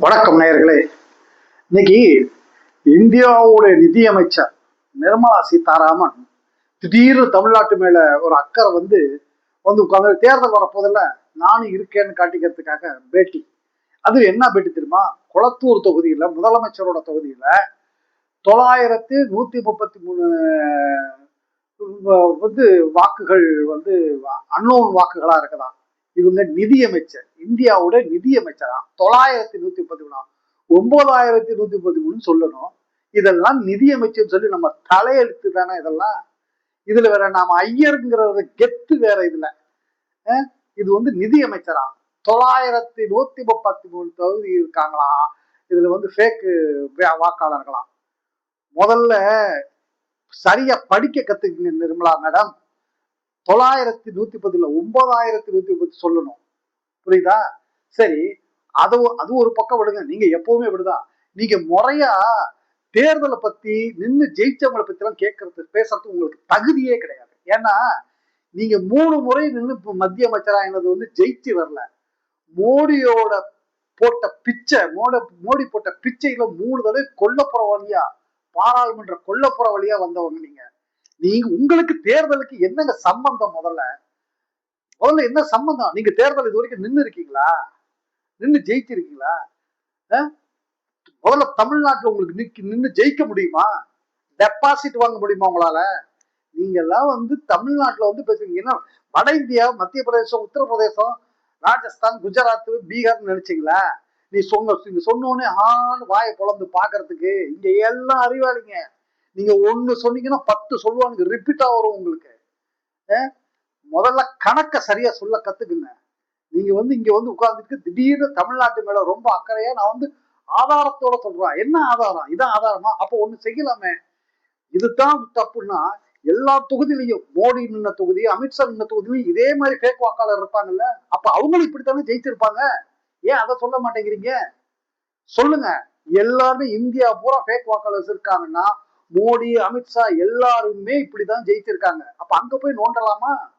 வணக்கம் நேயர்களே. இன்னைக்கு இந்தியாவுடைய நிதியமைச்சர் நிர்மலா சீதாராமன் திடீர்னு தமிழ்நாட்டு மேல ஒரு அக்கறை வந்து வந்து உட்காந்து தேர்தல் வரப்போதில் நானும் இருக்கேன்னு காட்டிக்கிறதுக்காக பேட்டி. அது என்ன பேட்டி தெரியுமா? குளத்தூர் தொகுதியில் முதலமைச்சரோட தொகுதியில் தொள்ளாயிரத்து நூத்தி முப்பத்தி மூணு வந்து வாக்குகள் வந்து அன்னோன் வாக்குகளா இருக்குதா இவங்க நிதியமைச்சர். இந்தியாவோட நிதியமைச்சரா? தொள்ளாயிரத்தி நூத்தி முப்பத்தி மூணாம் ஒன்பதாயிரத்தி நூத்தி முப்பத்தி மூணு சொல்லணும். இதெல்லாம் நிதியமைச்சர் சொல்லி நம்ம தலையெழுத்து தானே இதெல்லாம்? இதுல வேற நாம ஐயருங்கிறத கெத்து வேற இதுல. இது வந்து நிதியமைச்சரா? தொள்ளாயிரத்தி நூத்தி முப்பத்தி மூணு தொகுதி இருக்காங்களா? இதுல வந்து ஃபேக்கு வாக்காளர்களாம் முதல்ல சரியா படிக்க கத்துக்குங்க நிர்மலா மேடம் தொள்ளாயிரத்தி நூத்தி பத்துல ஒன்பதாயிரத்தி நூத்தி பத்து சொல்லணும். புரியுதா? சரி அது அது ஒரு பக்கம் விடுங்க. நீங்க எப்பவுமே விடுதான் நீங்க முறையா தேர்தலை பத்தி நின்று ஜெயிச்சவங்களை பத்தி எல்லாம் கேட்கறது பேசுறது உங்களுக்கு தகுதியே கிடையாது. ஏன்னா நீங்க மூணு முறை நின்று மத்திய மத்திய என்னது வந்து ஜெயிச்சு வரல. மோடியோட போட்ட பிச்சை மோட மோடி போட்ட பிச்சையில மூணு தடவை கொல்லப்புற வழியா பாராளுமன்ற கொல்லப்புற வழியா வந்தவங்க நீங்க. நீங்க உங்களுக்கு தேர்தலுக்கு என்னங்க சம்பந்தம் முதல்ல? முதல்ல என்ன சம்பந்தம்? நீங்க தேர்தல் இது வரைக்கும் நின்று இருக்கீங்களா? நின்று ஜெயிச்சிருக்கீங்களா? முதல்ல தமிழ்நாட்டில் உங்களுக்கு நிக்க நின்று ஜெயிக்க முடியுமா? டெபாசிட் வாங்க முடியுமா உங்களால? நீங்கெல்லாம் வந்து தமிழ்நாட்டில் வந்து பேசுறீங்க. ஏன்னா வட இந்தியா மத்திய பிரதேசம் உத்தரப்பிரதேசம் ராஜஸ்தான் குஜராத் பீகார்னு நினைச்சிங்களா? நீ சொன்ன நீங்க சொன்னோடனே ஆன்னு வாயை பொழந்து பாக்குறதுக்கு இங்க எல்லாம் அறிவாளிங்க. நீங்க ஒன்று சொன்னீங்கன்னா பத்து சொல்லுவானுங்க. ரிப்பீட்டா வரும் உங்களுக்கு. முதல்ல கணக்கை சரியா சொல்ல கத்துக்குங்க. நீங்க வந்து இங்க வந்து உட்கார்ந்துட்டு திடீர்னு தமிழ்நாட்டு மேல ரொம்ப அக்கறையா நான் வந்து ஆதாரத்தோட சொல்றேன். என்ன ஆதாரம்? இதான் ஆதாரமா? அப்போ ஒண்ணு செய்யலாமே. இதுதான் தப்புன்னா எல்லா தொகுதியிலையும் மோடி நின்ன தொகுதி அமித்ஷா நின்ன தொகுதியிலையும் இதே மாதிரி ஃபேக் வாக்காளர் இருப்பாங்கல்ல? அப்ப அவங்களும் இப்படித்தானே ஜெயிச்சிருப்பாங்க? ஏன் அதை சொல்ல மாட்டேங்கிறீங்க? சொல்லுங்க. எல்லாருமே இந்தியா பூரா ஃபேக் வாக்காளர்ஸ் இருக்காங்கன்னா மோடி அமித்ஷா எல்லாருமே இப்படிதான் ஜெயிச்சிருக்காங்க. அப்ப அங்க போய் நோண்டலாமா?